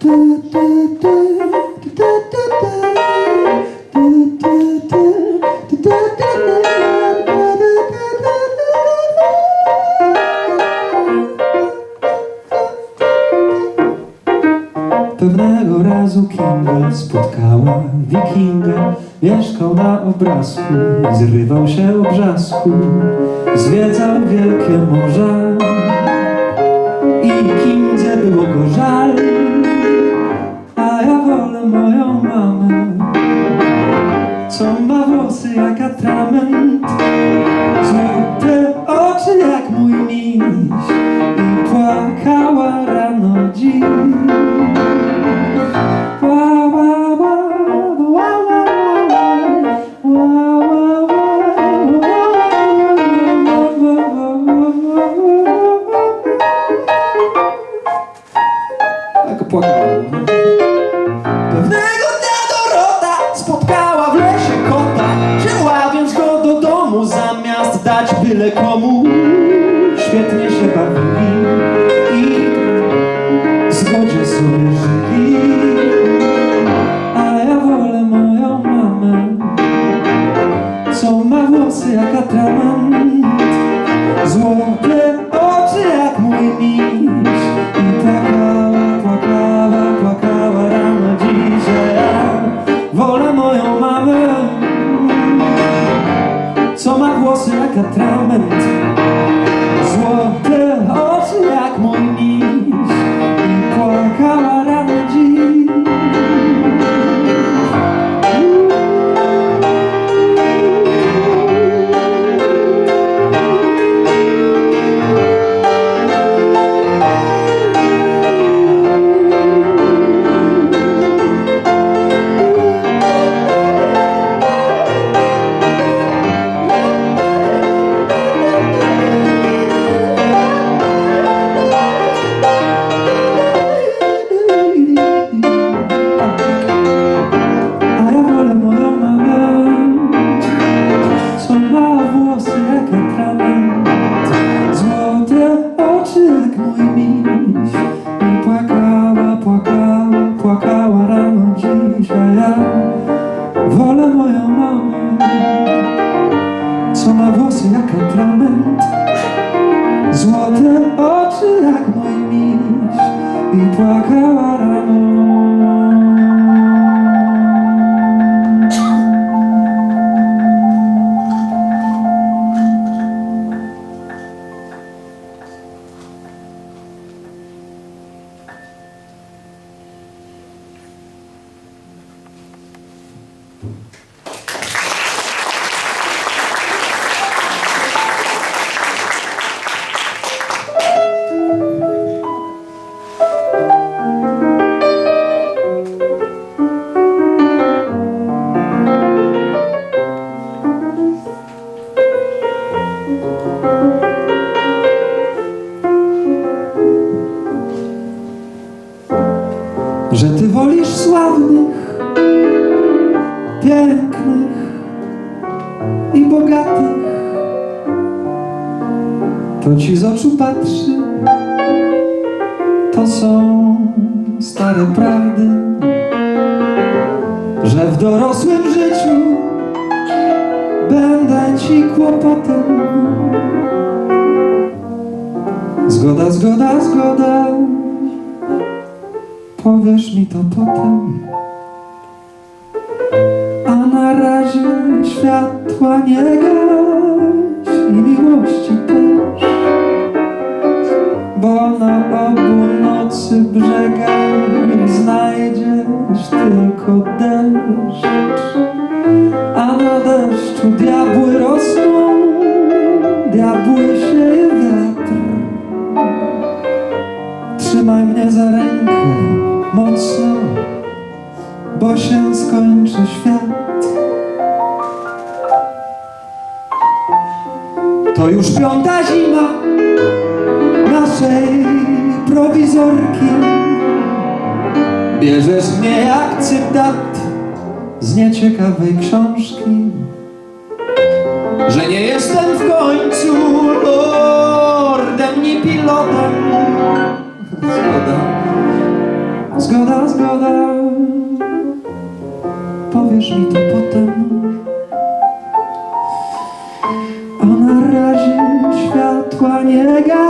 Do do Mieszkał na obrazku, zrywał się o brzasku Zwiedzał wielkie morza zamiast dać byle komu. Świetnie się bawili i w zgodzie sobie żyli włosy jak wolę moją mamę Co ma włosy jak atrament Złote oczy jak mój miś I płakała rano To ci z oczu patrzy, to są stare prawdy, że w dorosłym życiu będę ci kłopotem. Zgoda, zgoda, zgoda. Powiesz mi to potem A na razie światła nie gaś I miłości też Bo na obu nocy brzegach Znajdziesz tylko deszcz. A na deszczu diabły rosną Diabły sieje wiatr. Trzymaj mnie za rękę mocno, bo się skończy świat. To już piąta zima Bierzesz mnie jak cytat z nieciekawej książki. że nie jestem w końcu lordem ni pilotem. Zgoda, zgoda, zgoda. Powiesz mi to potem. A na razie światła nie gasi,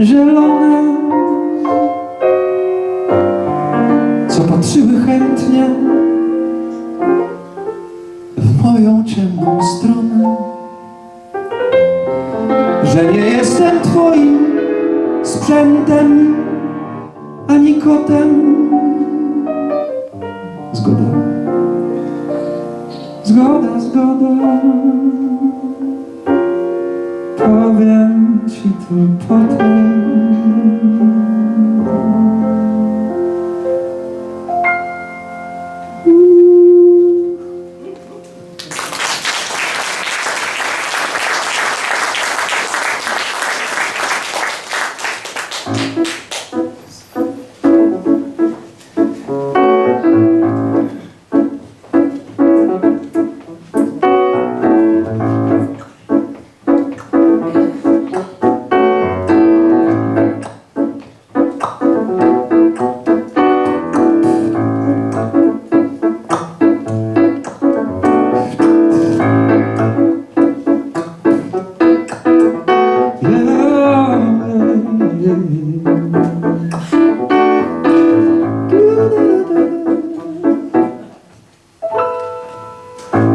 zielone, co patrzyły chętnie w moją ciemną stronę. Że nie jestem twoim sprzętem ani kotem. Zgoda. Zgoda, zgoda. Powiem ci to potem.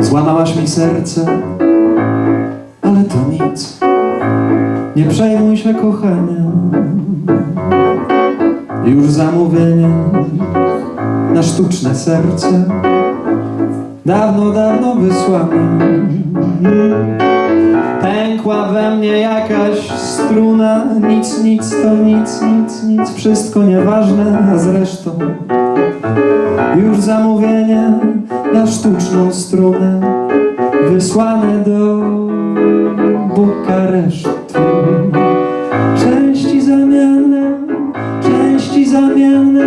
Złamałaś mi serce, ale to nic. Nie przejmuj się, kochanie. Już zamówienie na sztuczne serce dawno, dawno wysłane. Pękła we mnie jakaś struna, nic, nic, to nic, nic, nic, wszystko nieważne, a zresztą już zamówienie na sztuczną strunę wysłane do Bukaresztu. Części zamienne, części zamienne,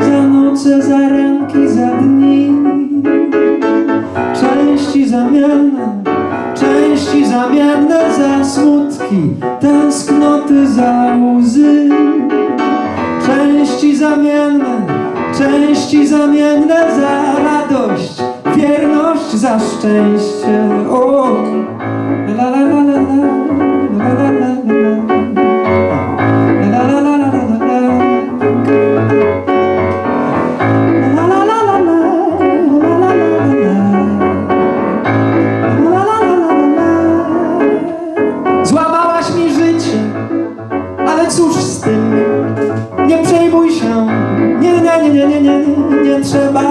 za noce, za ranki, za dni. Zamienne za radość, wierność za szczęście. Nie, nie, nie, nie, nie, nie, trzeba.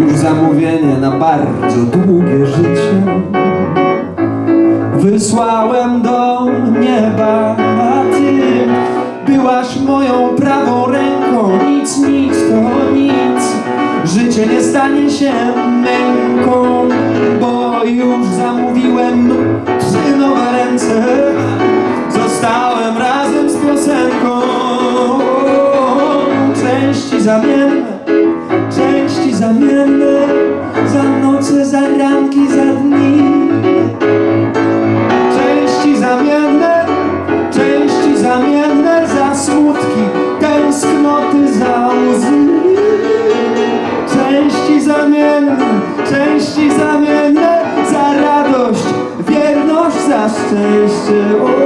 Już zamówienie na bardzo długie życie wysłałem do nieba, a ty byłaś moją prawą ręką. Nic, nic, to nic. Życie nie stanie się męką, zamienne, części zamienne, za noce, za ranki, za dni. Części zamienne, części zamienne, za smutki, tęsknoty, za łzy. Części zamienne, części zamienne, za radość, wierność, za szczęście.